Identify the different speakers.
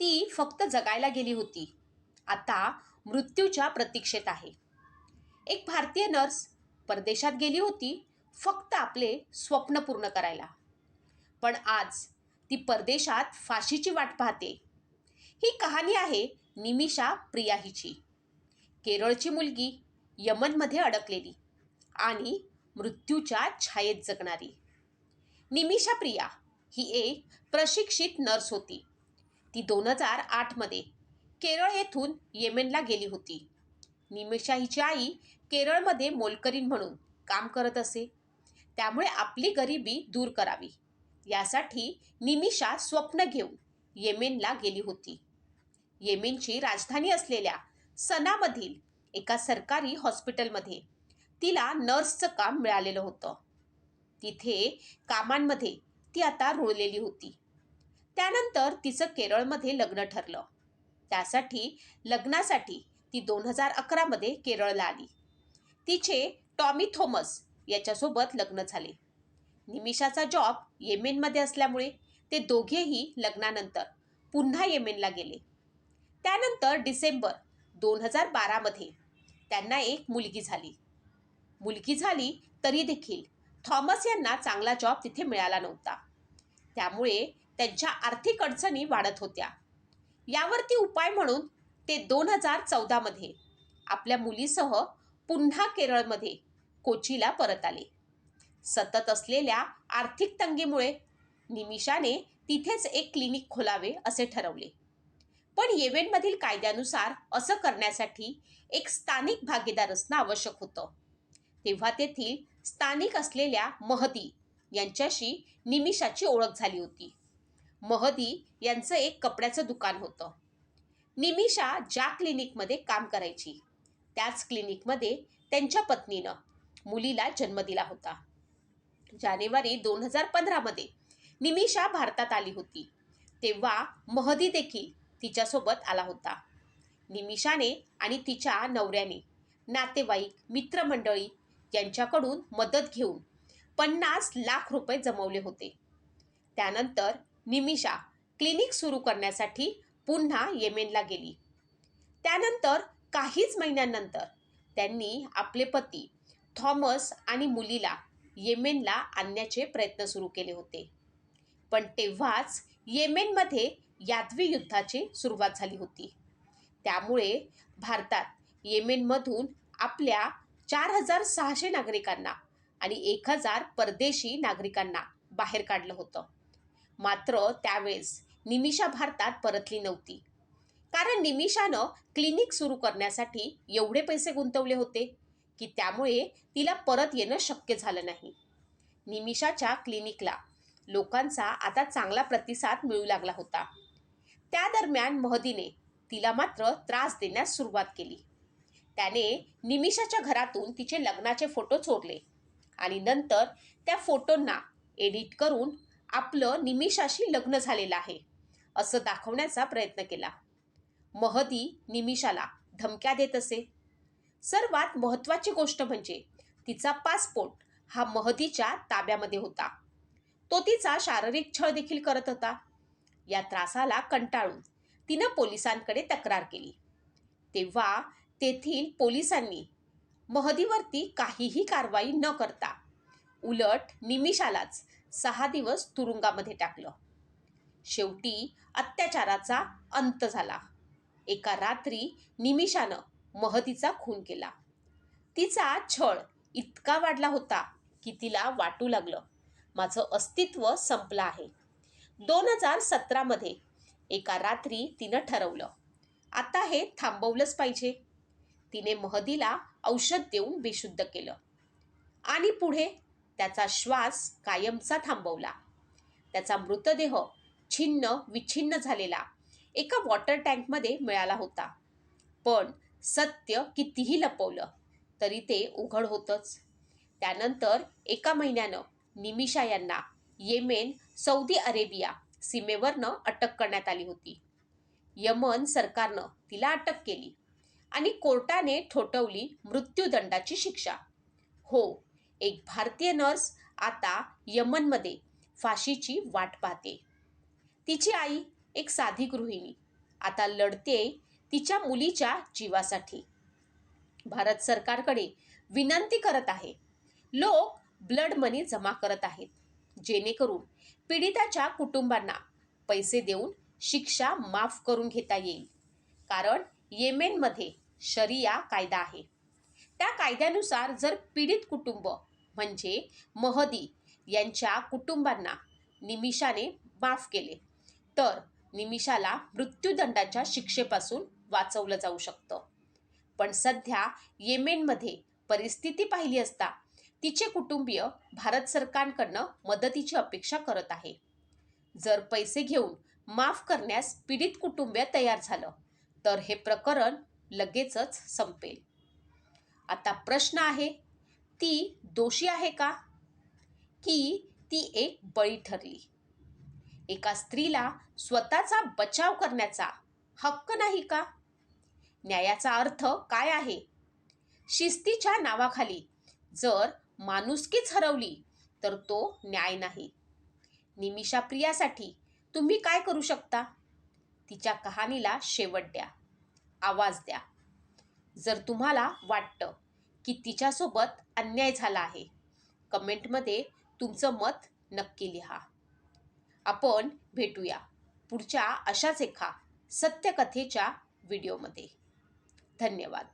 Speaker 1: ती फक्त जगायला गेली होती. आता मृत्यूच्या प्रतीक्षेत आहे. एक भारतीय नर्स परदेशात गेली होती फक्त आपले स्वप्न पूर्ण करायला. पण आज ती परदेशात फाशीची वाट पाहते. ही कहाणी आहे निमिषा प्रिया हिची. केरळची मुलगी यमनमध्ये अडकलेली आणि मृत्यूच्या छायेत जगणारी. निमिषा प्रिया ही एक प्रशिक्षित नर्स होती. ती दोन हजार आठमध्ये केरळ येथून येमेनला गेली होती. निमिषा हिची आई केरळमध्ये मोलकरीन म्हणून काम करत असे. त्यामुळे आपली गरिबी दूर करावी. यासाठी निमिषा स्वप्न घेऊन येमेनला गेली होती. येमेनची राजधानी असलेल्या सनामधील एका सरकारी हॉस्पिटलमध्ये तिला नर्सचं काम मिळालेलं होतं. तिथे कामांमध्ये ती आता रुळलेली होती. त्यानंतर तिचं केरळमध्ये लग्न ठरलं. त्यासाठी लग्नासाठी ती दोन हजार अकरामध्ये केरळला आली. तिचे टॉमी थॉमस याच्यासोबत लग्न झाले. निमिषाचा जॉब येमेनमध्ये असल्यामुळे ते दोघेही लग्नानंतर पुन्हा येमेनला गेले. त्यानंतर डिसेंबर दोन हजार बारामध्ये त्यांना एक मुलगी झाली. मुलगी झाली तरी देखील थॉमस यांना चांगला जॉब तिथे मिळाला नव्हता. त्यामुळे त्यांच्या आर्थिक अडचणी वाढत होत्या. यावरती उपाय म्हणून ते दोन हजार चौदामध्ये आपल्या मुलीसह पुन्हा केरळमध्ये कोचीला परत आले. सतत असलेल्या आर्थिक तंगीमुळे निमिषाने तिथेच एक क्लिनिक खोलावे असे ठरवले. पण येवेनमधील कायद्यानुसार असं करण्यासाठी एक स्थानिक भागीदार असणं आवश्यक होतं. तेव्हा तेथील स्थानिक असलेल्या महती यांच्याशी निमिषाची ओळख झाली होती. महदी यांचं एक कपड्याचं दुकान होतं. निमिषा ज्या क्लिनिकमध्ये काम करायची त्याच क्लिनिकमध्ये त्यांच्या पत्नीनं मुलीला जन्म दिला होता. जानेवारी दोन हजार पंधरामध्ये निमिषा भारतात आली होती. तेव्हा महदी देखील तिच्यासोबत आला होता. निमिषाने आणि तिच्या नवऱ्याने नातेवाईक मित्रमंडळी यांच्याकडून मदत घेऊन पन्नास लाख रुपये जमवले होते. त्यानंतर निमिषा क्लिनिक सुरू करण्यासाठी पुन्हा येमेनला गेली. त्यानंतर काहीच महिन्यांनंतर त्यांनी आपले पती थॉमस आणि मुलीला येमेनला आणण्याचे प्रयत्न सुरू केले होते. पण तेव्हाच येमेनमध्ये यादवी युद्धाची सुरुवात झाली होती. त्यामुळे भारतात येमेनमधून आपल्या चार हजार सहाशे नागरिकांना आणि एक हजार परदेशी नागरिकांना बाहेर काढलं होतं. मात्र त्यावेळेस निमिषा भारतात परतली नव्हती. कारण निमिषानं क्लिनिक सुरू करण्यासाठी एवढे पैसे गुंतवले होते की त्यामुळे तिला परत येणं शक्य झालं नाही. निमिषाच्या क्लिनिकला लोकांचा आता चांगला प्रतिसाद मिळू लागला होता. त्या दरम्यान महदीने तिला मात्र त्रास देण्यास सुरुवात केली. त्याने निमिषाच्या घरातून तिचे लग्नाचे फोटो चोरले आणि नंतर त्या फोटोंना एडिट करून आपलं निमिषाशी लग्न झालेलं आहे असं दाखवण्याचा प्रयत्न केला. महदी निमिषाला धमक्या देत असे. सर्वात महत्त्वाची गोष्ट म्हणजे तिचा पासपोर्ट हा महदीच्या ताब्यामध्ये होता. तो तिचा शारीरिक छळ देखील करत होता. या त्रासाला कंटाळून तिनं पोलिसांकडे तक्रार केली. तेव्हा तेथील पोलिसांनी महदीवरती काहीही कारवाई न करता उलट निमिषालाच सहा दिवस तुरुंगामध्ये टाकलं. शेवटी अत्याचाराचा अंत झाला. एका रात्री निमिषानं महदीचा खून केला. तिचा छळ इतका वाढला होता की तिला वाटू लागलं. माझं अस्तित्व संपलं आहे. दोन हजार सतरामध्ये एका रात्री तिनं ठरवलं आता हे थांबवलंच पाहिजे. तिने महदीला औषध देऊन बेशुद्ध केलं. आणि पुढे त्याचा श्वास कायमचा थांबवला. त्याचा मृतदेह छिन्न विछिन्न झालेला एका वॉटर टँकमध्ये मिळाला होता. पण सत्य कितीही लपवलं तरी ते उघड होतंच. त्यानंतर एका महिन्यानं निमिषा यांना येमेन सौदी अरेबिया सीमेवरनं अटक करण्यात आली होती. यमन सरकारनं तिला अटक केली आणि कोर्टाने ठोठवली मृत्यूदंडाची शिक्षा. हो एक भारतीय नर्स आता यमनमध्ये फाशीची वाट पाहते. तिची आई एक साधी गृहिणी. आता लढते तिच्या मुलीच्या जीवासाठी. भारत सरकारकडे विनंती करत आहे. लोक ब्लड मनी जमा करत आहेत. जेणेकरून पीडिताच्या कुटुंबांना पैसे देऊन शिक्षा माफ करून घेता येईल. कारण येमेनमध्ये शरिया कायदा आहे. त्या कायद्यानुसार जर पीडित कुटुंब म्हणजे महदी यांच्या कुटुंबांना निमिषाने माफ केले. तर निमिषाला मृत्यूदंडाच्या शिक्षेपासून वाचवलं जाऊ शकतं. पण सध्या येमेनमध्ये परिस्थिती पाहिली असता तिचे कुटुंबीय भारत सरकारकडनं मदतीची अपेक्षा करत आहे. जर पैसे घेऊन माफ करण्यास पीडित कुटुंबीय तयार झालं तर हे प्रकरण लगेचच संपेल. आता प्रश्न आहे ती दोषी आहे का? की ती एक बळी ठरली. एका स्त्रीला स्वतःचा बचाव करण्याचा हक्क नाही का? न्यायाचा अर्थ काय आहे? शिस्तीच्या नावाखाली जर माणुसकीच हरवली तर तो न्याय नाही. निमिषा प्रियासाठी तुम्ही काय करू शकता? तिच्या कहाणीला शेवट द्या आवाज द्या. जर तुम्हाला वाटतं की तिच्यासोबत अन्याय झाला आहे. कमेंटमध्ये तुमचं मत नक्की लिहा. आपण भेटूया पुढच्या अशाच एका सत्यकथेच्या व्हिडिओमध्ये. धन्यवाद.